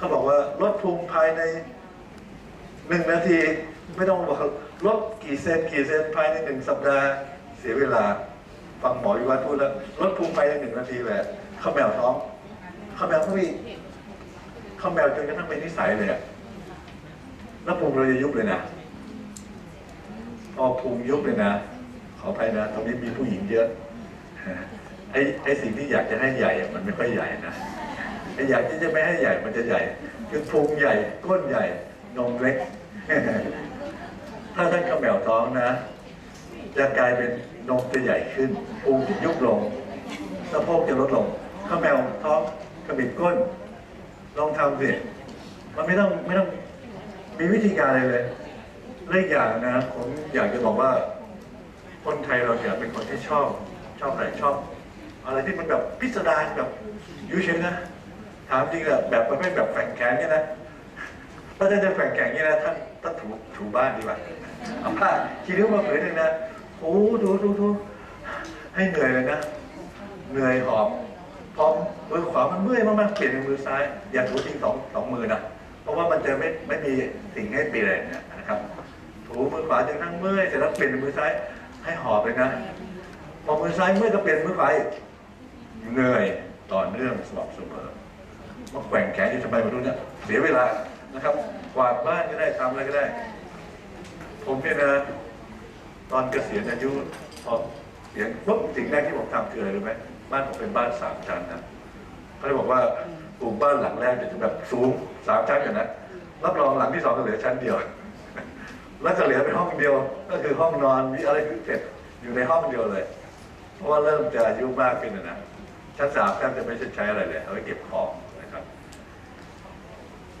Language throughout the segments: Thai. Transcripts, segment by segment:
เขาบอกว่าลดภูมิภายในหนึ่งนาทีไม่ต้องบอกลดกี่เซนกี่เซนภายในหนึ่งสัปดาห์เสียเวลา ฟังหมอวิวัฒน์พูดแล้วลดภูมิภายในหนึ่งนาทีเลยข้าแมวท้องข้าแมวเขามีข้าแมวจนกระทั่งเป็นนิสัยเลยอะแล้วภูมิเราจะยุบเลยนะพอภูมิยุบเลยนะขออภัยนะตรงนี้มีผู้หญิงเยอะไอ้ไอ้สิ่งที่อยากจะให้ใหญ่มันไม่ค่อยใหญ่นะ ไอ้อยากที่จะไม่ให้ใหญ่มันจะใหญ่ คือพุงใหญ่ก้นใหญ่นมเล็ก ถ้าท่านข้าแมวท้องนะ จะกลายเป็นนมจะใหญ่ขึ้นพุงจะยุบลงสะโพกจะลดลงข้าแมวท้องกระบิดก้น ลองทำสิมันไม่ต้องไม่ต้องมีวิธีการอะไรเลยเรื่องอย่างนะผมอยากจะบอกว่า คนไทยเราเนี่ยเป็นคนที่ชอบ ชอบอะไรชอบ อะไรที่มันแบบพิสดารแบบอยูเฉยนะ ถามจริงอะแบบประเภทแบบแฝงแขนเนี่ยนะถ้าจะจะแฝงแขนเนี่ยนะท่านท่านถูถูบ้านดีกว่าเอาผ้าคีริ้วมาเผยหนึ่งนะโอ้ดูดูดูให้เหนื่อยเลยนะเหนื่อยหอบพร้อมมือขวามันเมื่อยมากๆเปลี่ยนเป็นมือซ้าย อย่าถูทิ้งสองสองมือนะเพราะว่ามันจะไม่ไม่มีสิ่งให้เปลี่ยนเนี่ยนะครับถูมือขวาจนทั้งเมื่อยเสร็จแล้วเปลี่ยนเป็นมือซ้าย ให้หอบเลยนะพอมือซ้ายเมื่อยก็เปลี่ยนมือขวาเหนื่อยต่อเนื่องสม่ำเสมอ มาแกว่งแขนอยู่ทำไมมาดูเนี่ยเสียเวลานะครับกวาดบ้านก็ได้ทำอะไรก็ได้ ผมเนี่ยนะตอนเกษียณอายุพอเสียณปุ๊บสิ่งแรกที่ผมทำคืออะไรรู้ไหมบ้านผมเป็นบ้านสามชั้นนะเขาเลยบอกว่าปลูกบ้านหลังแรกเนี่ยจะแบบสูงสามชั้นกันนะรับรองหลังที่สองก็เหลือชั้นเดียว แล้วก็เหลือเป็นห้องเดียว ก็คือห้องนอนมีอะไรพิเศษอยู่ในห้องเดียวเลย เพราะว่าเริ่มจะอายุมากขึ้นนะชั้นสามแทบจะไม่ใช่ใช้อะไรเลยเอาไว้เก็บของ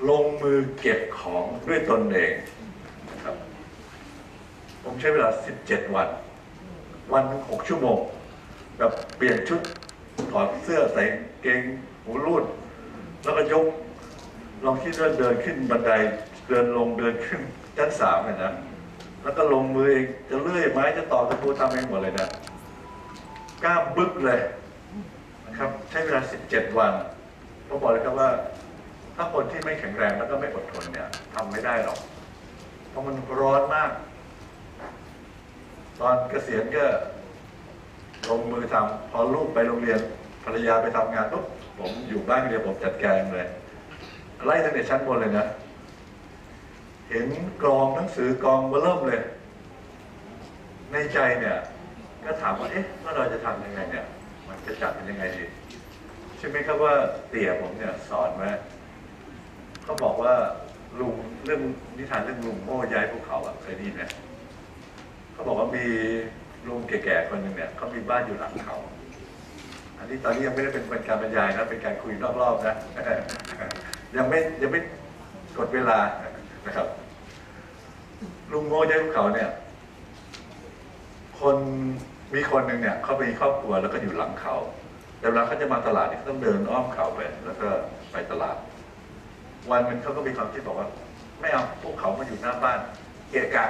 ลงมือเก็บของด้วยตนเองครับผมใช้เวลา 17 วัน วันหนึ่ง6ชั่วโมงแบบเปลี่ยนชุดถอดเสื้อใส่เกงหูรูด แล้วก็ยกลองคิดว่าเดินขึ้นบันไดเดินลงเดินขึ้นชั้นสามเลยนะแล้วก็ลงมือเองจะเลื่อยไม้จะต่อตะปูทำเองหมดเลยนะกล้ามบึกเลยนะครับ ใช้เวลา 17 วันผมบอกเลยครับว่า ถ้าคนที่ไม่แข็งแรงแล้วก็ไม่อดทนเนี่ยทำไม่ได้หรอก เพราะมันร้อนมาก ตอนเกษียณก็ลงมือทำพอลูกไปโรงเรียนภรรยาไปทำงานปุ๊บผมอยู่บ้านเดียวผมจัดการเลยไล่ตั้งแต่ชั้นบนเลยนะ เห็นกรองหนังสือกรองเบอร์เริ่มเลย ในใจเนี่ย ก็ถามว่า เอ๊ะแล้วเราจะทำยังไงเนี่ย มันจะจัดเป็นยังไงดีใช่ไหมครับว่าเตี่ยผมเนี่ยสอนไว้ เขาบอกว่าลุงเรื่องนิทานเรื่องลุงโม่ย้ายภูเขาอะเคยได้ยินไหมเขาบอกว่ามีลุงแก่ๆคนหนึ่งเนี่ยเขามีบ้านอยู่หลังเขา อันนี้ตอนนี้ยังไม่ได้เป็นการบรรยายนะเป็นการคุยนอกรอบนะยังไม่ยังไม่กดเวลานะครับ ลุงโง่ย้ายภูเขาเนี่ย คนมีคนหนึ่งเนี่ยเขามีครอบครัวแล้วก็อยู่หลังเขาแต่เวลาเขาจะมาตลาดเนี่ยเขาต้องเดินอ้อมเขาไปแล้วก็ไปตลาด วันหนึ่งเขาก็มีความคิดบอกว่า ไม่เอาพวกเขามาอยู่หน้าบ้านเกะกะ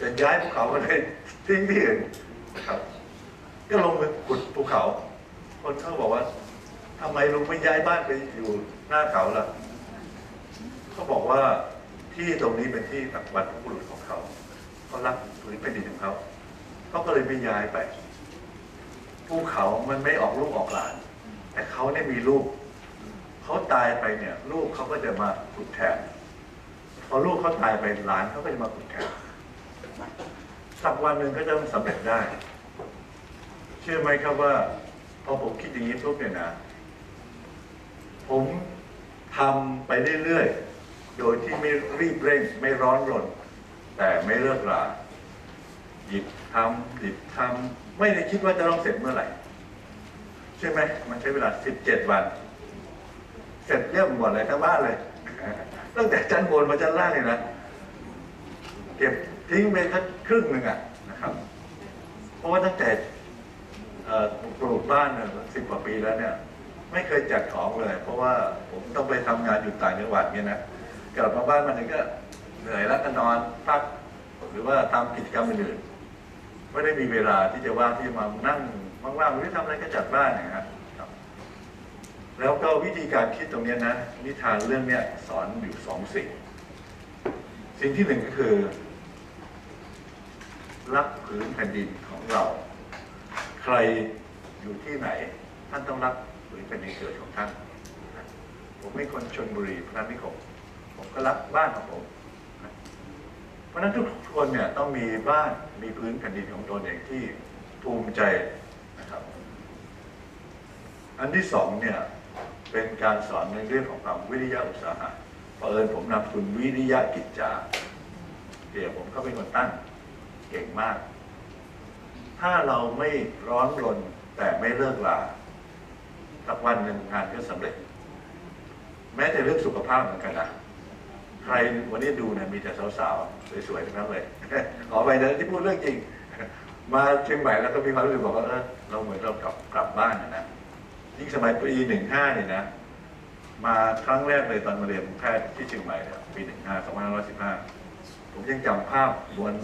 จะย้ายภูเขาไปเลยทิ้งที่อื่นครับ ก็ลงมือขุดภูเขา คนเขาบอกว่าทำไมลุงไม่ย้ายบ้านไปอยู่หน้าเขาล่ะเขาบอกว่าที่ตรงนี้เป็นที่ตักบรรพบุรุษของเขาเขารักผืนแผ่นดินของเขาเขาก็เลยไม่ย้ายไปภูเขามันไม่ออกลูกออกหลาน แต่เขาเนี่ยมีลูก เขาตายไปเนี่ย ลูกเขาก็จะมาขุดแทนพอลูกเขาตายไปหลานเขาก็จะมาขุดแทนสักวันหนึ่งก็จะต้องสำเร็จได้ เชื่อไหมครับว่า พอผมคิดอย่างนี้ปุ๊บเนี่ยนะ ผมทำไปเรื่อยๆ โดยที่ไม่รีบเร่ง ไม่ร้อนรน แต่ไม่เลิกราหยิบทำหยิบทำไม่ได้คิดว่าจะต้องเสร็จเมื่อไหร่ ใช่ไหม มันใช้เวลา 17 วัน เสร็จเรียบหมดเลยทั้งบ้านเลยตั้งแต่ชั้นบนมาชั้นล่างเลยนะเก็บทิ้งไปสักครึ่งหนึ่งอะนะครับ เพราะว่าตั้งแต่ปลูกบ้านสิบกว่าปีแล้วเนี่ย ไม่เคยจัดของเลย เพราะว่าผมต้องไปทำงานอยู่ต่างจังหวัดเนี่ยนะกลับมาบ้านมันก็เหนื่อยแล้วก็นอนพักหรือว่าทำกิจกรรมอื่นไม่ได้มีเวลาที่จะว่างที่จะมานั่งว่างๆหรือทำอะไรก็จัดบ้านนะครับ แล้วก็วิธีการคิดตรงนี้นะ นิทานเรื่องนี้สอนอยู่สองสิ่ง สิ่งที่หนึ่งก็คือ รักผืนแผ่นดินของเรา ใครอยู่ที่ไหน ท่านต้องรักผืนแผ่นดินเกิดของท่าน ผมเป็นคนชนบุรีพระนิคมผมก็รักบ้านของผม เพราะนั้นทุกคนเนี่ยต้องมีบ้านมีพื้นแผ่นดินของตนเองที่ภูมิใจนะครับ อันที่สองเนี่ย เป็นการสอนในเรื่องของความวิริยะอุตสาหะเผอิญผมนำคุณวิริยะกิจจาเดี๋ยวผมก็เป็นคนตั้งเก่งมาก ถ้าเราไม่ร้อนรนแต่ไม่เลิกลาสักวันหนึ่งงานก็สำเร็จ แม้แต่เรื่องสุขภาพเหมือนกันนะใครวันนี้ดูเนี่ยมีแต่สาวๆสวยๆทั้งนั้นเลยขอไปนที่พูดเรื่องจริง มาเชียงใหม่แล้วก็มีความรู้สึกบอกว่าเออเราเหมือนเรากลับกลับบ้านนะนะ ยิ่งสมัยปีหนึ่งห้าเนี่ยนะ มาครั้งแรกเลยตอนมาเรียนแพทย์ที่เชียงใหม่เนี่ยปีหนึ่งห้าสองพันห้าร้อยสิบห้าผมยังจำภาพวัน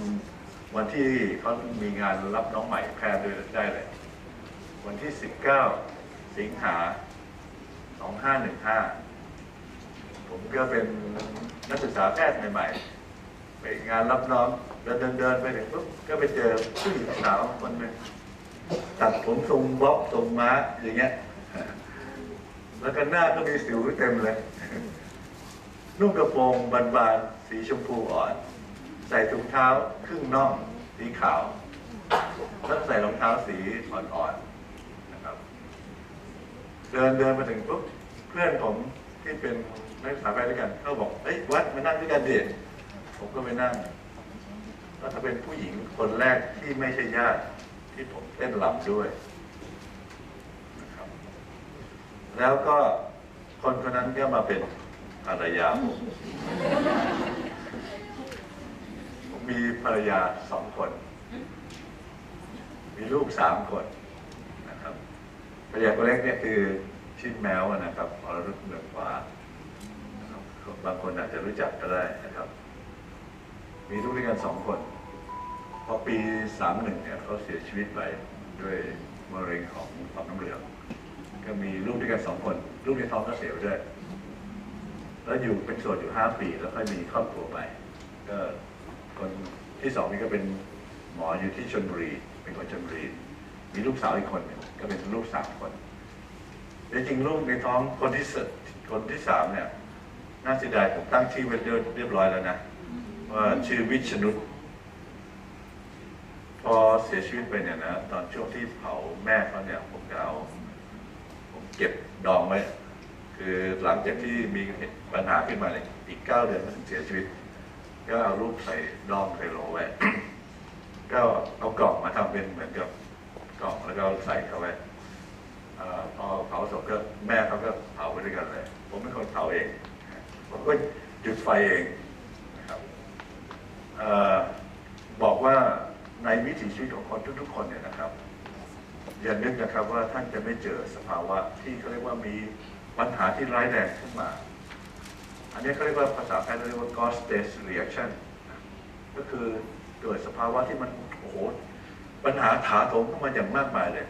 วันที่เขามีงานรับน้องใหม่แพทย์ด้วยได้เลย วันที่สิบเก้าสิงหาสองห้าหนึ่งห้าผมก็เป็นนักศึกษาแพทย์ใหม่ๆไปงานรับน้องเดินเดินเดินไปถึงปุ๊บก็ไปเจอผู้หญิงสาวคนหนึ่งตัดผมทรงบ๊อบทรงม้าอย่างเงี้ย แล้วก็หน้าก็มีสิวเต็มเลยนุ่งกระโปรงบานๆสีชมพูอ่อน ใส่ถุงเท้าครึ่งน่องสีขาวแล้วใส่รองเท้าสีอ่อนๆนะครับ เดินเดินมาถึงปุ๊บเพื่อนผมที่เป็นนักศึกษาแพทย์ด้วยกันเขาบอกเอ้ยวัดมานั่งด้วยกันเด็ผมก็ไปนั่งแล้วถ้าเป็นผู้หญิงคนแรกที่ไม่ใช่ญาติที่ผมเต้นรำด้วยนะครับ แล้วก็คนคนนั้นก็มาเป็นภรรยาผมผมมีภรรยาสองคน มีลูกสามคนนะครับภรรยาคนเล็กเนี่ยคือชื่อแมวนะครับอรรุตเมืองฟ้าบางคนอาจจะรู้จักก็ได้นะครับ มีลูกด้วยกันสองคน พอปีสามหนึ่งเนี่ยเขาเสียชีวิตไปด้วยมะเร็งของต่อมน้ำเหลือง ก็มีลูกด้วยกันสองคน ลูกในท้องก็เสียไปด้วย แล้วอยู่เป็นโสดอยู่ห้าปี แล้วค่อยมีครอบครัวไป ก็คนที่สองนี่ก็เป็นหมออยู่ที่ชลบุรี เป็นคนชลบุรี มีลูกสาวอีกคนหนึ่งก็เป็นลูกสามคนแต่จริงลูกในท้องคนที่สคนที่สามเนี่ยน่าเสียดายผมตั้งชื่อไว้เรียบร้อยแล้วนะว่าชื่อวิชนุชพอเสียชีวิตไปเนี่ยนะตอนช่วงที่เผาแม่เขาเนี่ยผมก็เอา เก็บดองไว้ คือหลังจากที่มีปัญหาขึ้นมาเนี่ยอีกเก้าเดือนมันถึงเสียชีวิต ก็เอารูปใส่ดองใส่โหลไว้ ก็เอากล่องมาทำเป็นเหมือนกับกล่องแล้วก็ใส่เข้าไว้พอเผาศพก็แม่เขาก็เผาไปด้วยกันเลย ผมเป็นคนเผาเองผมก็จุดไฟเองนะครับบอกว่าในวิถีชีวิตของคนทุกๆคนเนี่ยนะครับ อย่านึกนะครับว่าท่านจะไม่เจอสภาวะที่เขาเรียกว่ามีปัญหาที่ร้ายแรงขึ้นมา อันนี้เขาเรียกว่าภาษาแพทย์เรียกว่า God stage reaction ก็คือเกิดสภาวะที่มันโอ้โหปัญหาถาโถมเข้ามาอย่างมากมายเลย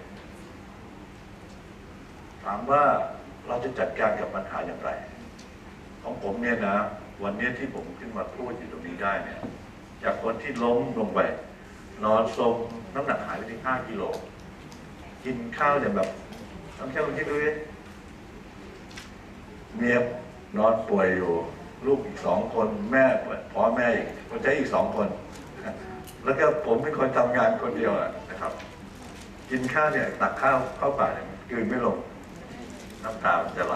ถามว่าเราจะจัดการกับปัญหาอย่างไร ของผมเนี่ยนะ วันนี้ที่ผมขึ้นมาพูดอยู่ตรงนี้ได้เนี่ย จากคนที่ล้มลงไปนอนสมน้ำหนักหายไปถึงห้ากิโล กินข้าวอย่างแบบต้องแค่คนที่ดูดิเมียนอนป่วยอยู่ ลูกอีกสองคนแม่พ่อแม่อีกคนใช้อีกสองคน แล้วก็ผมเป็นคนทำงานคนเดียวนะครับ กินข้าวเนี่ยตักข้าวเข้าปากเนี่ยกลืนไม่ลงน้ำตามันจะไหล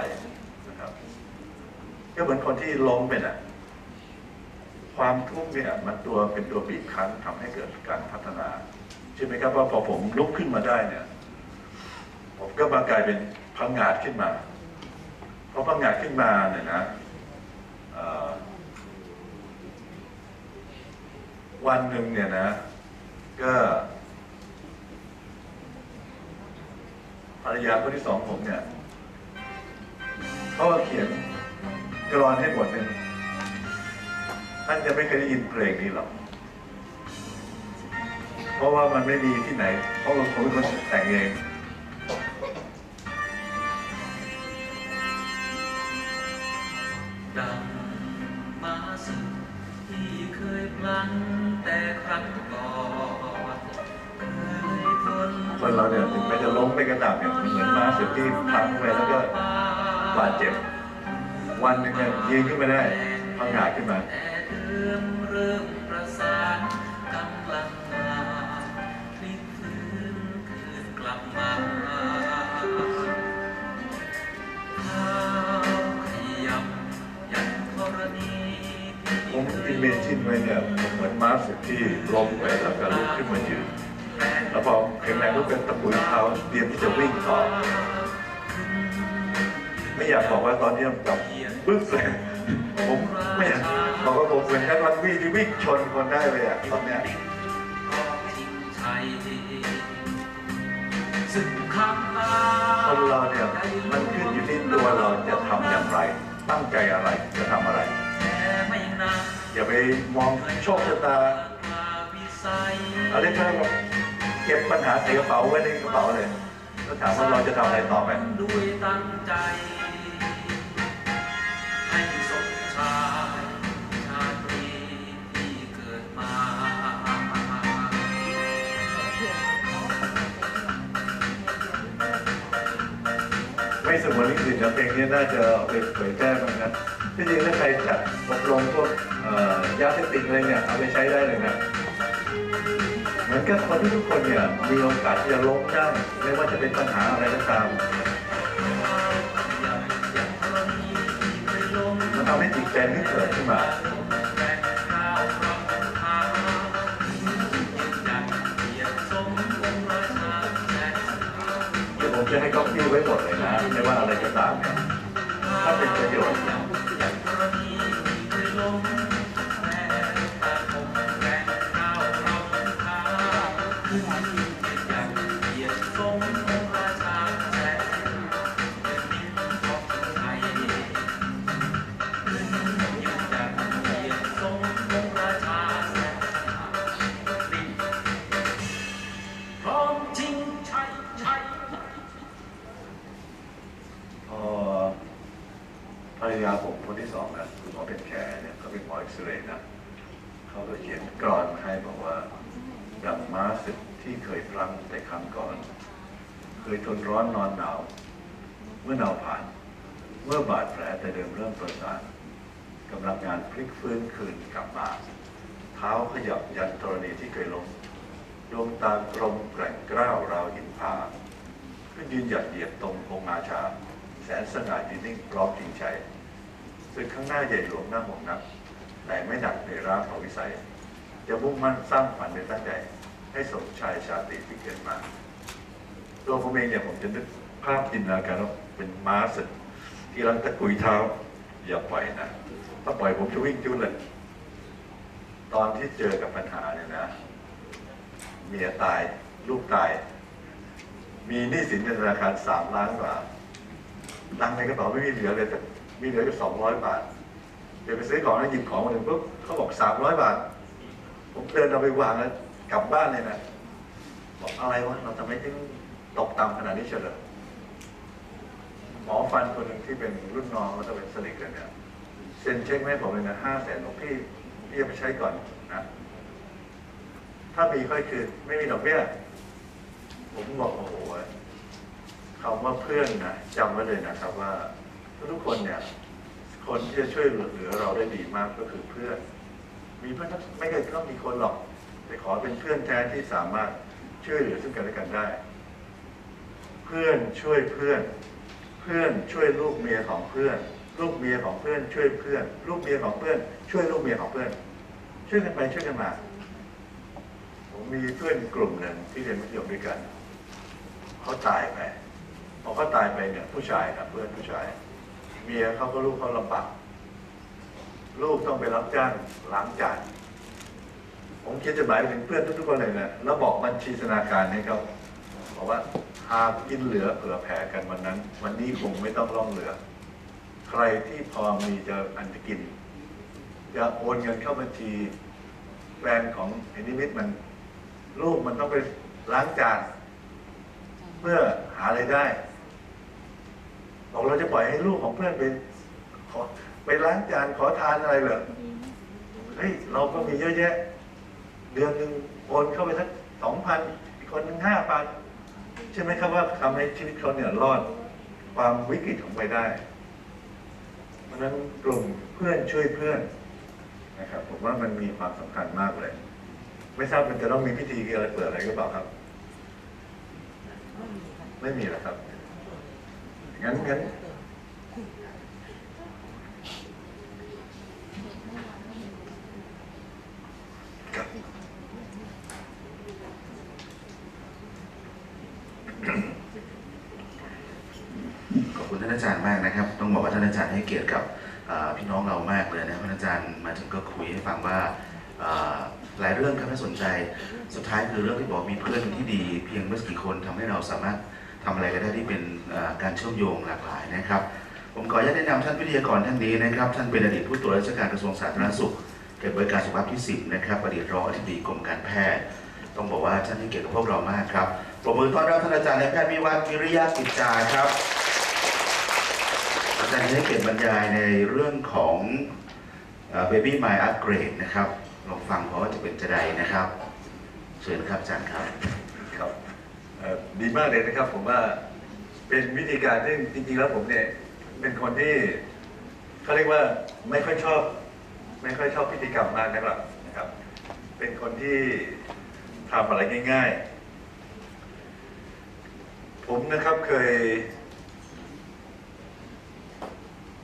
นะครับก็เหมือนคนที่ล้มไปน่ะ ความทุกข์เนี่ยมันตัวเป็นตัวบีบคั้นทำให้เกิดการพัฒนาใช่ไหมครับว่าพอผมลุกขึ้นมาได้เนี่ย ผมก็มากลายเป็นพังงาดขึ้นมาเพอพังงาดขึ้นมาเนี่ยนะวันหนึ่งเนี่ยนะ ก็ภรรยาคนที่สองผมเนี่ยเขาเขียนกรอนให้บทหนึ่งท่านจะไม่เคยได้ยินเพลงนี้หรอก เพราะว่ามันไม่มีที่ไหน เพราะว่าผมเป็นคนแต่งเอง เนี่ยเหมือนม้าศึกที่พลังไปแล้วก็บาดเจ็บ วันหนึ่งเนี่ยยืนขึ้นมาได้พังงาดขึ้นมาแต่เดิมเริ่มประสานกำลังมาพลิกฟื้นคืนกลับมาเท้าขยับยันธรณีที่ผมอินเมจินไว้เนี่ยผมเหมือนม้าศึกที่ล้มไปแล้วก็ลุกขึ้นมายืน แล้วพอแข็งแรงก็เป็นตะปุยเท้าเตรียมที่จะวิ่งต่อ ไม่อยากบอกว่าตอนนี้มันกับปึ๊บเลยผมไม่อยากบอกว่าผมเป็นนักรักบี้ที่วิ่งชนคนได้เลยอะตอนเนี้ยคนเราเนี่ยมันขึ้นอยู่ที่ตัวเราจะทำอย่างไร ตั้งใจอะไรจะทำอะไรอย่าไปมองโชคชะตาอะไรแค่ เก็บปัญหาใส่กระเป๋าไว้ในกระเป๋าเลยแล้วถามว่าเราจะทำอะไรต่อไปด้วยตั้งใจ ให้สมชายชาตรีที่เกิดมา ไม่สมวนลิขิตนะเพลงนี้น่าจะเอาไปเผยแพร่บ้างนะที่จริงถ้าใครจัดอบรมพวกเอ่อยาเสพติดอะไรเนี่ยเอาไปใช้ได้เลยนะ เหมือนกับคนที่ทุกคนเนี่ยมีโอกาสที่จะล้มได้ไม่ว่าจะเป็นปัญหาอะไรก็ตามมันทำให้จิตใจที่เกิดขึ้นมาเดี๋ยวผมจะให้ก๊อปปี้ไว้หมดเลยนะไม่ว่าอะไรก็ตามเนี่ยถ้าเป็นประโยชน์ิสัย จะมุ่งมั่นสร้างฝันในตั้งใจ ให้สมชายชาตรีที่เกิดมา ตัวผมเองเนี่ยผมจะนึกภาพจินตนาการว่าเป็นม้าศึกที่รังตะกุยเท้า อย่าปล่อยนะถ้าปล่อยผมจะวิ่งจุ้นเลย ตอนที่เจอกับปัญหาเนี่ยนะ เมียตายลูกตาย มีหนี้สินในธนาคารสามล้านกว่าตังในกระเป๋าไม่มีเหลือเลยแต่มีเหลืออยู่สองร้อยบาท ดี๋ยวไปซื้อของแล้วหยิบของมาถึงปุ๊บเขาบอกสามร้อยบาท ผมเดินเอาไปวางแล้วกลับบ้านเลยนะบอกอะไรวะเราทำไมถึงตกต่ำขนาดนี้เฉลยหมอฟันคนหนึ่งที่เป็นรุ่นน้องแล้วก็เป็นสนิทกันเนี่ยเซ็นเช็คให้ผมเลยนะห้าแสนบอกพี่พี่ไปใช้ก่อนนะถ้ามีค่อยคืนไม่มีดอกเบี้ยผมบอกโอ้โหคำว่าเพื่อนนะจำไว้เลยนะครับว่าทุกคนเนี่ย คนที่จะช่วยเหลือเราได้ดีมากก็คือเพื่อน มีเพื่อนไม่เคยต้องมีคนหรอก แต่ขอเป็นเพื่อนแท้ที่สามารถช่วยเหลือซึ่งกันและกันได้ เพื่อนช่วยเพื่อน เพื่อนช่วยลูกเมียของเพื่อน ลูกเมียของเพื่อน ช่วยเพื่อน ลูกเมียของเพื่อน ช่วยลูกเมียของเพื่อน ช่วยกันไปช่วยกันมา ผมมีเพื่อนกลุ่มหนึ่งที่เรียนมัธยมด้วยกัน เขาตายไปพอเขาตายไปเนี่ยผู้ชายนะเพื่อนผู้ชาย เมียเขาก็ลูกเขาลำบากลูกต้องไปรับจ้างล้างจานผมเขียนจดหมายไปถึงเพื่อนทุกๆคนเลยนะแล้วบอกบัญชีธนาคารให้เขาบอกว่าหากกินเหลือเผื่อแผ่กันวันนั้น วันนี้คงไม่ต้องล่องเรือ ใครที่พอมีจะอันจะกินจะโอนเงินเข้าบัญชีแฟนของไอ้นิมิตมัน ลูกมันต้องไปล้างจานเพื่อหาไรายได้ บอกเราจะปล่อยให้ลูกของเพื่อนไปขอไปล้างจานขอทานอะไรเหรอเฮ้ยเราก็มีเยอะแยะ เดือนหนึ่งโอนเข้าไปสักสองพันอีกคนหนึ่งห้าพันใช่ไหมครับว่าทำให้ชีวิตเขาเนี่ยรอดความวิกฤตของไปได้เพราะนั้นกลุ่มเพื่อนช่วยเพื่อนนะครับ ผมว่ามันมีความสำคัญมากเลย ไม่ทราบมันจะต้องมีพิธีอะไรเปิดอะไรหรือเปล่าครับ ไม่มีหรอครับ งั้นงั้นขอบคุณท่านอาจารย์มากนะครับ ต้องบอกว่าท่านอาจารย์ให้เกียรติกับพี่น้องเรามากเลยนะท่านอาจารย์มาถึงก็คุยให้ฟังว่าหลายเรื่องครับน่าสนใจ สุดท้ายคือเรื่องที่บอกมีเพื่อนที่ดี เพียงไม่กี่คนทำให้เราสามารถ ทำอะไรก็ได้ที่เป็นการเชื่อมโยงหลากหลายนะครับ ผมขออนุญาตแนะนำท่านวิทยากรท่านนี้นะครับ ท่านเป็นอดีตผู้ตรวจราชการกระทรวงสาธารณสุขเกิดบริการสุขภาพที่ 10 นะครับอดีตรองอธิบดีกรมการแพทย์ ต้องบอกว่าท่านให้เกียรติกับพวกเรามากครับปรบมือต้อนรับท่านอาจารย์นายแพทย์วิวัฒน์วิริยะกิจจาครับอาจารย์ให้เกียรติบรรยายในเรื่องของเอ่อ Baby My Upgrade นะครับลองฟังเพราะว่าจะเป็นจะใดนะครับ เชิญครับอาจารย์ครับ ดีมากเลยนะครับ ผมว่าเป็นวิธีการที่จริงๆแล้วผมเนี่ย เป็นคนที่เขาเรียกว่าไม่ค่อยชอบ ไม่ค่อยชอบพิธีกรรมมากนะครับนะครับ เป็นคนที่ทำอะไรง่าย ๆ ผมนะครับเคย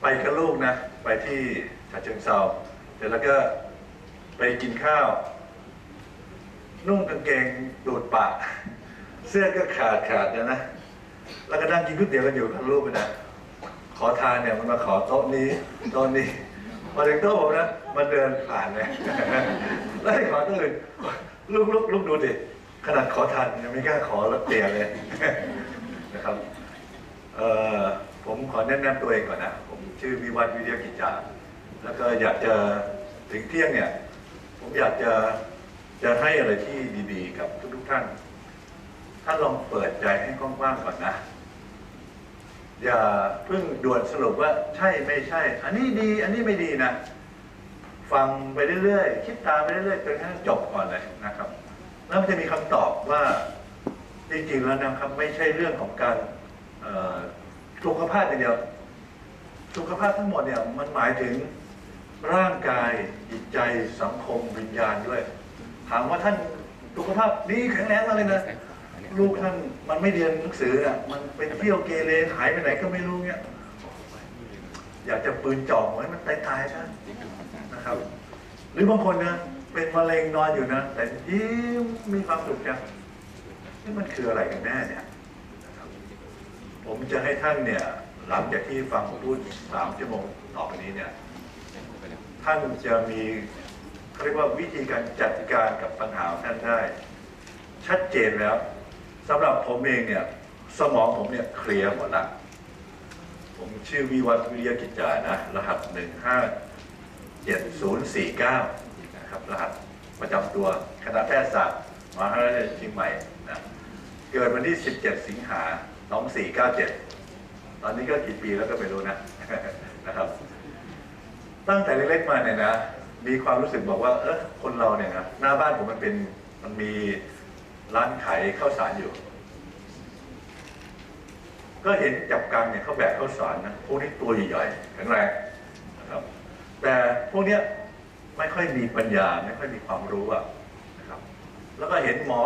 ไปกับลูกนะ ไปที่ฉะเชิงเซาเสร็จแล้วก็ไปกินข้าว นุ่งกางเกงดูดปาก เสื้อก็ขาดขาดนะนะ แล้วก็นั่งกินก๋วยเตี๋ยวกันอยู่กับลูกไปนะ ขอทานเนี่ยมันมาขอโต๊ะนี้โต๊ะนี้มาถึงโต๊ะผมนะมันเดินผ่านเลยแล้วให้ขอต๊ะอื่นลูกลูกลูกดูดิขนาดขอทานยังไม่กล้าขอแล้วเตียเลยนะครับเอ่อผมขอแนะนำตัวเองก่อนนะ ผมชื่อวิวัฒน์วิทยากิจจาแล้วก็อยากจะถึงเที่ยงเนี่ย ผมอยากจะจะให้อะไรที่ดีๆ กับทุกๆท่าน ท่านลองเปิดใจให้กว้างๆก่อนนะ อย่าเพิ่งด่วนสรุปว่าใช่ไม่ใช่ อันนี้ดี อันนี้ไม่ดีนะ ฟังไปเรื่อยๆ คิดตามไปเรื่อยๆจนกระทั่งจบก่อนเลยนะครับ แล้วมันจะมีคำตอบว่าจริงๆแล้วนะครับไม่ใช่เรื่องของการสุขภาพอย่างเดียวสุขภาพทั้งหมดเนี่ยมันหมายถึงร่างกายจิตใจสังคมวิญญาณด้วย ถามว่าท่านสุขภาพดีแข็งแรงมากเลยนะ ลูกท่านมันไม่เรียนหนังสืออะมันเป็นเที่ยวเกเรหายไปไหนก็ไม่รู้เนี่ยอยากจะปืนจ่อหัวให้มันตายตายๆซะนะครับ หรือบางคนนะเป็นมะเร็งนอนอยู่นะแต่ยิ้มมีความสุขจังนี่มันคืออะไรกันแน่เนี่ยผมจะให้ท่านเนี่ย หลังจากที่ฟังผมพูดสามชั่วโมงต่อไปนี้เนี่ย ท่านจะมีเขาเรียกว่าวิธีการจัดการกับปัญหาท่านได้ ชัดเจนแล้ว สำหรับผมเองเนี่ยสมองผมเนี่ยเคลียร์หมดละผมชื่อวิวัฒน์วิริยกิจจานะ รหัสหนึ่งห้าเจ็ดศูนย์สี่เก้านะครับ รหัสประจำตัวคณะแพทยศาสตร์มหาวิทยาลัยเชียงใหม่นะเกิดวันที่17สิงหา2497ตอนนี้ก็กี่ปีแล้วก็ไม่รู้นะนะครับ ตั้งแต่เล็กๆมาเนี่ยนะมีความรู้สึกบอกว่า เออคนเราเนี่ยนะหน้าบ้านผมมันเป็นมันมี ร้านขายข้าวสารอยู่ ก็เห็นจับกังเนี่ยเขาแบกข้าวสารนะพวกนี้ตัวใหญ่ๆแข็งแรงนะครับ แต่พวกเนี้ยไม่ค่อยมีปัญญาไม่ค่อยมีความรู้อะนะครับ แล้วก็เห็นหมอ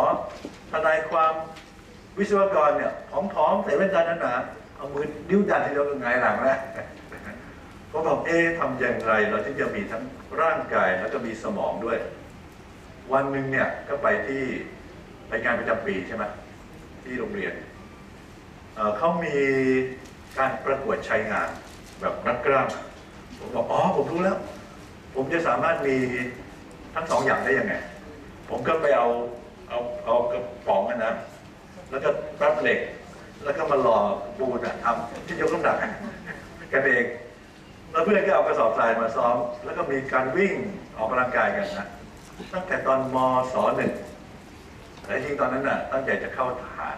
ทนายความวิศวกรเนี่ยผอมๆใส่แว่นตาหนาๆเอามือนิ้วดันที่เดียวก็หงหลังแล้วก็บอกเอ๊ะทำอย่างไรเราถึงจะมีทั้งร่างกายแล้วก็มีสมองด้วย วันหนึ่งเนี่ยก็ไปที่ ไปงานประจำปีใช่ไหมที่โรงเรียนเอ่อเขามีการประกวดชายงานแบบนักกล้ามผมบอกอ๋อผมรู้แล้ว ผมจะสามารถมีทั้งสองอย่างได้ยังไง ผมก็ไปเอาเอาเอากระป๋องนะ แล้วก็รับเหล็ก แล้วก็มาหล่อปูนอะทำที่ยกน้ำหนักกันเองแล้วเพื่อนก็เอากระสอบทรายมาซ้อม แล้วก็มีการวิ่งออกกำลังกายกันนะตั้งแต่ตอนมศหนึ่ง แต่จริงตอนนั้นน่ะตั้งใจจะเข้าทหาร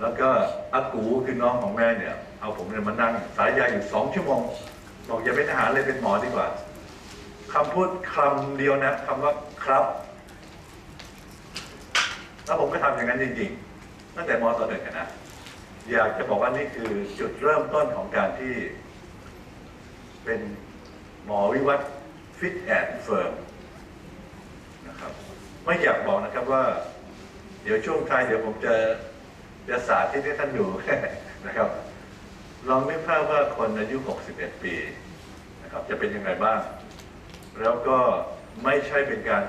แล้วก็อากูคือน้องของแม่เนี่ย เอาผมเนี่ยมานั่งสายยาอยู่สองชั่วโมงบอกอย่าเป็นทหารเลยเป็นหมอดีกว่าคำพูดคำเดียวนะคำว่าครับ แล้วผมก็ทำอย่างนั้นจริงๆ ตั้งแต่มตอนหนึ่งนะ อยากจะบอกว่านี่คือจุดเริ่มต้นของการที่ เป็นหมอวิวัฒน์ฟิตแอนด์เฟิร์มนะครับ ไม่อยากบอกนะครับว่า เดี๋ยวช่วงท้ายเดี๋ยวผมจะจะสาธิตให้ท่านดูนะครับลองนึกภาพว่าคนอายุ 61 ปีนะครับ จะเป็นยังไงบ้าง แล้วก็ไม่ใช่เป็นการ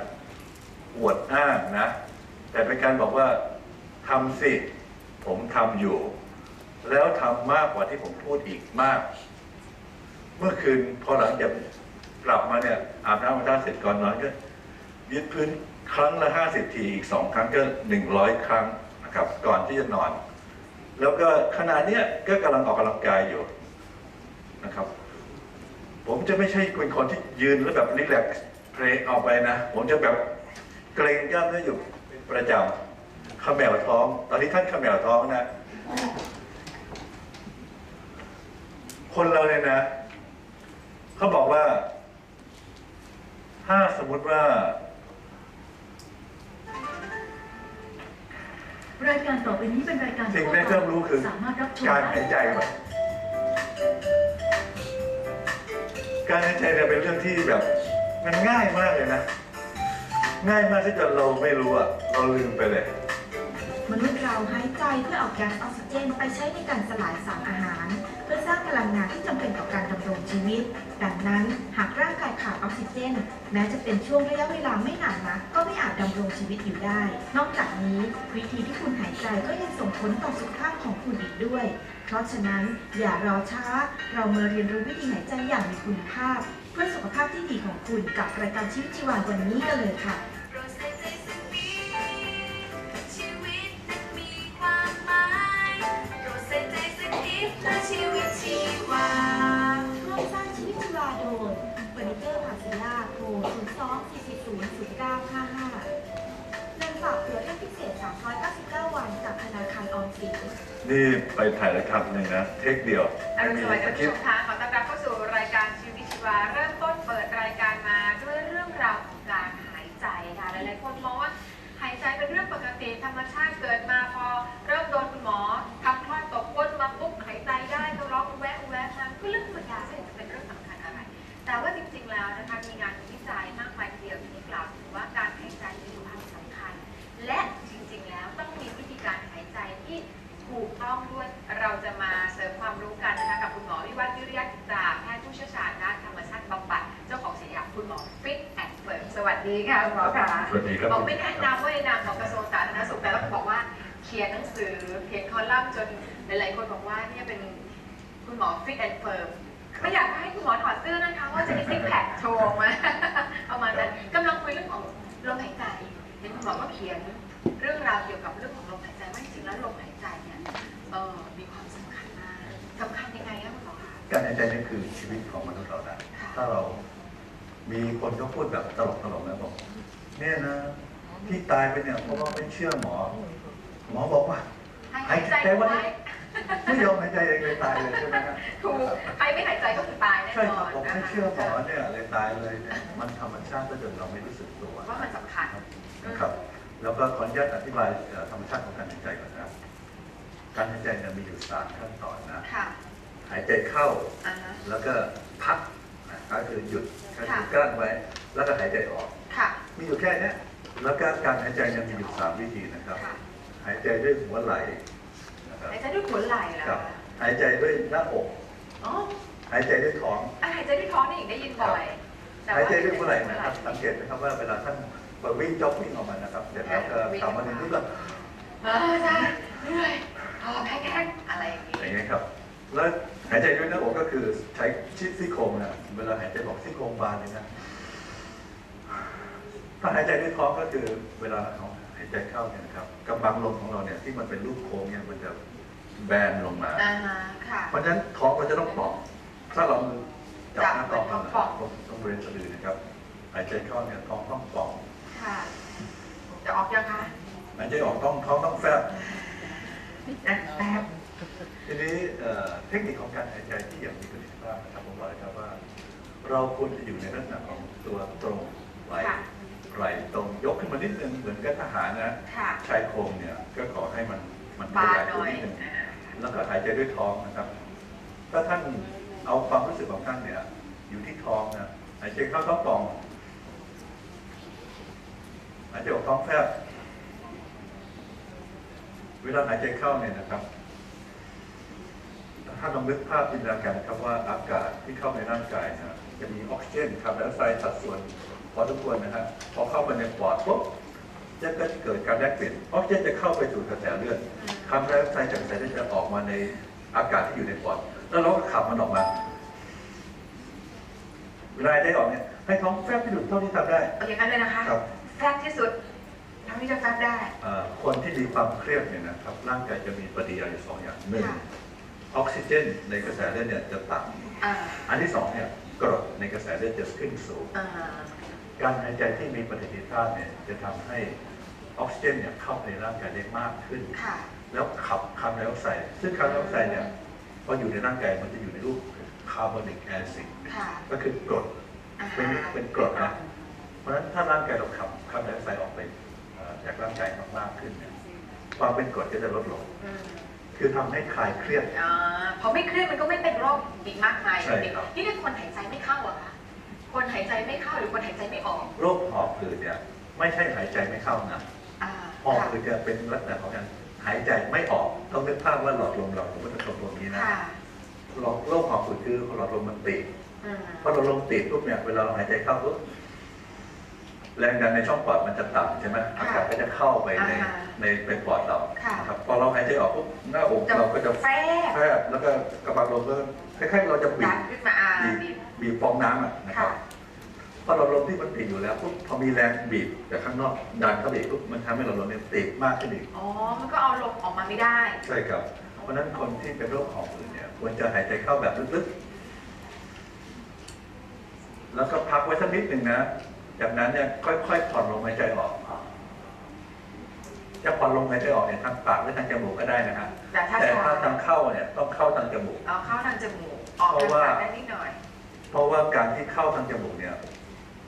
อวดอ้างนะ แต่เป็นการบอกว่าทำสิ ผมทำอยู่ แล้วทำมากกว่าที่ผมพูดอีกมาก เมื่อคืนพอหลังจากกลับมาเนี่ยอาบน้ำมาท่าเสร็จก่อนนอนก็ยืดพื้น ครั้งละห้าสิบทีอีกสองครั้งก็หนึ่งร้อยครั้งนะครับก่อนที่จะนอน แล้วก็ขณะเนี้ยก็กำลังออกกำลังกายอยู่นะครับ ผมจะไม่ใช่เป็นคนที่ยืนแล้วแบบรีแลกซ์เพลงออกไปนะ ผมจะแบบเกรงกล้ามเนื้ออยู่เป็นประจำขมวท้อง ตอนนี้ท่านขมวท้องนะ คนเราเนี่ยนะเขาบอกว่า ถ้าสมมติว่า รายการต่อไปนี้เป็นรายการสิ่งแรกที่ต้องรู้คือสามารถรับชมการได้หายใจก่อนการหายใจเนี่ยเป็นเรื่องที่แบบมันง่ายมากเลยนะ ง่ายมากที่จนเราไม่รู้อะเราลืมไปเลย มนุษย์เราหายใจเพื่อเอาแก๊สออกซิเจนไปใช้ในการสลายสารอาหารเพื่อ สร้างพลังงานที่จำเป็นต่อการดำรงชีวิต ดังนั้นหากร่างกายขาดออกซิเจน แม้จะเป็นช่วงระยะเวลาไม่นานนักก็ไม่อาจดำรงชีวิตอยู่ได้ นอกจากนี้ วิธีที่คุณหายใจก็ยังส่งผลต่อสุขภาพของคุณอีกด้วย เพราะฉะนั้นอย่ารอช้า เรามาเรียนรู้วิธีหายใจอย่างมีคุณภาพ เพื่อสุขภาพที่ดีของคุณกับรายการชีวิตชีวาวันนี้กันเลยค่ะ เงินฝากเผื่อเรื่องพิเศษ 399 วันจากธนาคารออมสิน นี่ไปถ่ายรายการหนึ่งนะ เทคเดียวอรุณสวัสดิ์สท่านคริผู้ปชต์มคะขอต้อนรับเข้าสู่รายการชีวิตชีวา เริ่มต้นเปิดรายการมาด้วยเรื่องราวของการหายใจค่ะหลายๆคนมองว่าหายใจเป็นเรื่องปกติธรรมชาติเกิดมาพอ เริ่มโดนคุณหมอ ดีค่ะคุณหมอค่ะสวัสดีครับบอกไม่แนะนำว่าในนามของกระทรวงสาธารณสุขแต่ต้องบอกว่าเขียนหนังสือเขียนคอลัมน์จนหลายๆคนบอกว่าเนี่ยเป็นคุณหมอฟิตแอนด์เฟิร์มไม่อยากให้คุณหมอถอดเสื้อนะคะว่าจะมีซิกแพคโชว์ออกมาประมาณนั้นกำลังคุยเรื่องของลมหายใจเห็นคุณหมอก็เขียนเรื่องราวเกี่ยวกับเรื่องของลมหายใจว่าจริงๆแล้วลมหายใจเนี่ยเออมีความสำคัญมากสำคัญยังไงคะคุณหมอคะการหายใจนี่คือชีวิตของมนุษย์เรานะถ้าเรา มีคนก็พูดแบบตลกๆนะบอกเนี่ยนะที่ตายไปเนี่ยเพราะว่าไม่เชื่อหมอ หมอบอกว่าให้หายใจหายใจไว้ไว้ไม่ยอมหายใจเองเลยตายเลยใช่ไหมฮะถูกใครไม่หายใจก็คือตายแน่ใช่นคอรับนผมนะไม่คะเชื่อหมอเนี่ยเลยตายเลยเนี่ยมันธรรมชาติก็จนเราไม่รู้สึกตัวว่ามันสำคัญนะครับ แล้วก็ขออนุญาตอธิบายเอ่อธรรมชาติของการหายใจก่อนนะการหายใจเนี่ยมีอยู่สามขั้นตอนนะค่ะหายใจเข้าอ่าฮะแล้วก็พัก นะก็คือหยุดก็คือค่ะกลั้นไว้ แล้วก็หายใจออก ค่ะ มีอยู่แค่เนี้ยแล้วก็การหายใจเนี่ยมีอยู่สามวิธีนะครับ ค่ะ หายใจด้วยหัวไหล่นะครับหายใจด้วยหัวไหล่เหรอครับคะหายใจด้วยหน้าอก อ๋อหายใจด้วยท้อง อะหายใจด้วยท้องนี่อีกได้ยินบ่อยแต่หายใจด้วยาหัวไหล่นะครับ สังเกตไหมครับว่าเวลาท่านไปวิ่งจ็อกวิ่งออกมานะครับเสร็จแล้วก็กลับมาในนี้ก็เออใช่เหนื่อยหอบแห้งๆอะไรอย่างนี้ อย่างเงี้ยครับ แล้วหายใจด้วยหน้าอกก็คือใช้ชิดซี่โครงนะเวลาหายใจบอกซี่โครงบานเลยนะถ้าหายใจด้วยท้องก็คือเวลาเราหายใจเข้าเนี่ยนะครับกำบังลมของเราเนี่ยที่มันเป็นรูปโค้งเนี่ยมันจะแบนลงมา อ่าฮะค่ะ เพราะฉะนั้นท้องเราจะต้องป่องถ้าเราจับหน้าท้องจัเราบไว้ท้องป่องต้องบริเวณสะดือนะครับ หายใจเข้าเนี่ยท้องต้องป่องค่ะ จะออกยังคะหายใจออกต้องท้องต้องแฟบอะแป๊บ ทีนี้เอ่อเทคนิคของการหายใจที่อย่างมีประสิทธิภาพนะครับผมบอกเลยครับว่า เราควรจะอยู่ในลักษณะของตัวตรงไหลค่ะไหลตรงยกขึ้นมานิดนึงเหมือนกับทหารนะค่ะชายโครงเนี่ยก็ขอให้มันมันบานขยายหตัวน่อยนิดนึงอ่าแล้วก็หายใจด้วยท้องนะครับ ถ้าท่านเอาความรู้สึกของท่านเนี่ย อยู่ที่ท้องนะหายใจเข้าท้องป่องหายใจออกท้องแฟบเวลาหายใจเข้าเนี่ยนะครับ ถ้าลองนึกภาพจินตนาการนะครับว่าอากาศที่เข้าในร่างกายนะจะมีออกซิเจนคาร์บอนไดออกไซด์สัดส่วนพอสมควรนะฮะพอเข้ามาในปอดปุ๊บจะก็จะเกิดการแลกเปลี่ยนออกซิเจนจะเข้าไปสู่กระแสเลือดคาร์บอนไดออกไซด์จากกระแสเลือดจะออกมาในอากาศที่อยู่ในปอด แล้วเราก็ขับมันออกมาเวลาได้ออกเนี่ยให้ท้องแฟบที่สุดเท่าที่ทำได้เอาอย่างนั้นเลยนะคะครับแฟบที่สุดเท่าที่จะแฟบได้เอ่อคนที่มีความเครียดเนี่ยนะครับร่างกายจะมีปฏิกิริยาอยู่สองอย่างหนึ่งค่ะ ออกซิเจนในกระแสเลือดเนี่ยจะต่ำอ่าอันที่สองเนี่ยกรดในกระแสเลือดจะขึ้นสูง อ่าการหายใจที่มีประสิทธิภาพเนี่ยจะทำให้ออกซิเจนเนี่ยเข้าไปในร่างกายได้มากขึ้น ค่ะ แล้วขับคาร์บอนไดออกไซด์ซึ่งคาร์บอนไดออกไซด์เนี่ยพออยู่ในร่างกายมันจะอยู่ในรูปคาร์บอนิกแอซิดค่ะก็คือกรด อ่าเป็นเป็นกรดนะ เพราะฉะนั้นถ้าร่างกายเราขับคาร์บอนไดออกไซด์ออกไปเอ่อจากร่างกายมากๆขึ้นเนี่ยความเป็นกรดก็จะลดลง อืม คือทำให้คลายเครียดอ่าพอไม่เครียดมันก็ไม่เป็นโรคอีกมากมายใช่ครับนี่คือคนหายใจไม่เข้าอะค่ะคนหายใจไม่เข้าหรือคนหายใจไม่ออก โรคหอบหืดเนี่ยไม่ใช่หายใจไม่เข้านะอ่าหอบค่ะหืดจะเป็นลักษณะของการหายใจไม่ออกต้องนึกภาพว่าหลอดลมเราสมมติเราตรงนี้นะค่ะหลอดโรคหอบหืดคือหลอดลมมันตีบอืมพอเราลมติดปุ๊บเนี่ยเวลาเราหายใจเข้าปุ๊บ แรงดันในช่องปอดมันจะต่ำใช่ไหมอากาศก็จะเข้าไปในอ่าในในปอดเราค่ะนะครับพอเราหายใจออกปุ๊บหน้าอกเราก็จะแฟบแฟบแล้วก็กระบังลมก็คล้ายๆเราจะบีดับนขึ้นมาอ่าบีบบีบบีบฟองน้ำอะนะครับค่ะพอเราลมที่มันติดอยู่แล้วปุ๊บพอมีแรงบีบจากข้างนอกดันเข้าไปอีกปุ๊บมันทำให้เราลมเนี่ยติดมากขึ้นอีกอ๋อมันก็เอาลมออกมาไม่ได้ ใช่ครับ เพราะฉะนั้นคนที่เป็นโรคหอบหืดเนี่ยควรจะหายใจเข้าแบบลึกๆ แล้วก็พักไว้สักนิดหนึ่งนะ จากนั้นเนี่ยค่อยๆผ่อนลมหายใจออก จะผ่อนลมหายใจออกเนี่ยทางปากหรือทางจมูกก็ได้นะฮะแต่ถ้าแต่ชาถ้าทางเข้าเนี่ยต้องเข้าทางจมูกเอาเข้าทางจมูกออกทางปากได้นิดหน่อย เพราะว่าการที่เข้าทางจมูกเนี่ย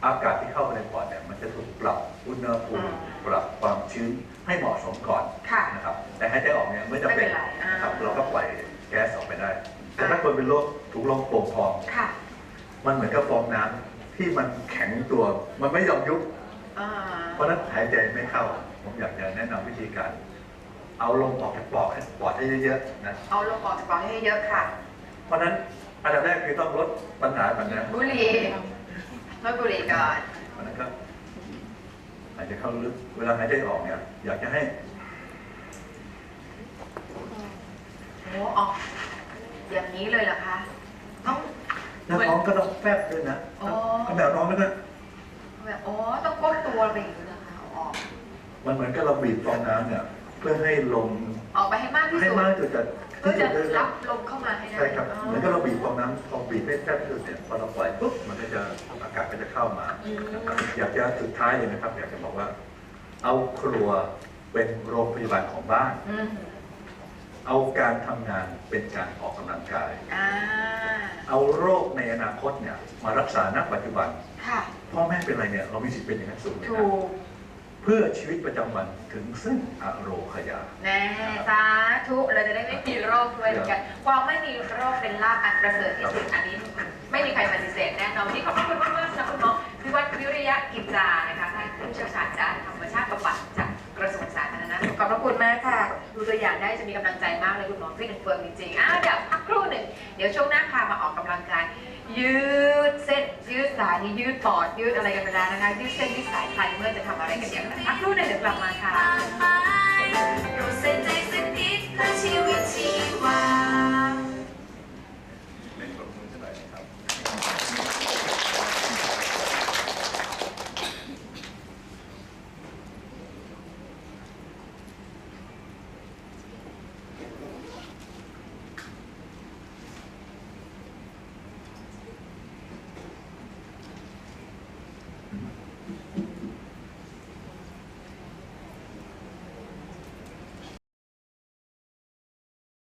อากาศที่เข้าไปในปอดเนี่ยมันจะถูกปรับอุณหภูมิอืมปรับความชื้นให้เหมาะสมก่อนค่ะนะครับ แต่หายใจออกเนี่ยไม่จำเป็นไม่เป็นไรอ่านนะครับ เราก็ปล่อยแก๊สออกไปได้ แต่ถ้าคนเป็นโรคถูกลมโป่งพองค่ะมันเหมือนกับฟองน้ำ ที่มันแข็งตัว มันไม่ยอมยุบอ่าเพราะฉะนั้นหายใจไม่เข้า ผมอยากจะแนะนำวิธีการ เอาลมออกจากปอดให้ปอดให้เยอะๆนะ เอาลมออกจากปอดให้เยอะค่ะ เพราะฉะนั้นอันดับแรกคือต้องลดปัญหาแบบนี้บุหรี่ลดบุหรี่ก่อนเพราะฉะนั้นก็หายใจเข้าลึก เวลาหายใจออกเนี่ย อยากจะให้โอ้ออกอย่างนี้เลยเหรอคะต้อง น้ำท้องก็ต้องแฟบด้วยนะอ๋อ ก็แบบท้องแล้วก็แบบอ๋อต้องก้มตัวไปอย่างนี้เหรอคะเอาออกมันเหมือนกับเราบีบฟองน้ำเนี่ย เพื่อให้ลมออกไปให้มากที่ให้สุดมากที่สุดจากเพื่อที่จะสุดเลยรันะบลมเข้ามาให้ได้ใช่ครับอ๋อเหมือนกับเราบีบฟองน้ำพอบีบให้แฟบที่สุดเนี่ยพอเราปล่อยปุ๊บมันก็จะอากาศก็จะเข้ามา อืมนะครับอยากจะสุดท้ายเลยนะครับ อยากจะบอกว่า เอาครัวเป็นโรงพยาบาลของบ้าน อืม เอาการทำงานเป็นการออกกำลังกาย อ่า เอาโรคในอนาคตเนี่ยมารักษาณปัจจุบัน ค่ะ พ่อแม่เป็นอะไรเนี่ยเรามีสิทธิ์เป็นอย่างนั้นสูงเลยถูนะก เพื่อชีวิตประจำวันถึงซึ่งอโรคยา แน่สาธุเราจะได้ไม่มีโรคด้วยเหมือนกันความไม่มีโรคเป็นลาภอันประเสริฐที่สุดอันนี้ ยืดอะไรกันไปแล้วนะคะยืดเส้นยืดสายคลายเมื่อจะทำอะไรกันอย่างไรพักรู่หนึ่งเดี๋ยวกลับมาค่ะ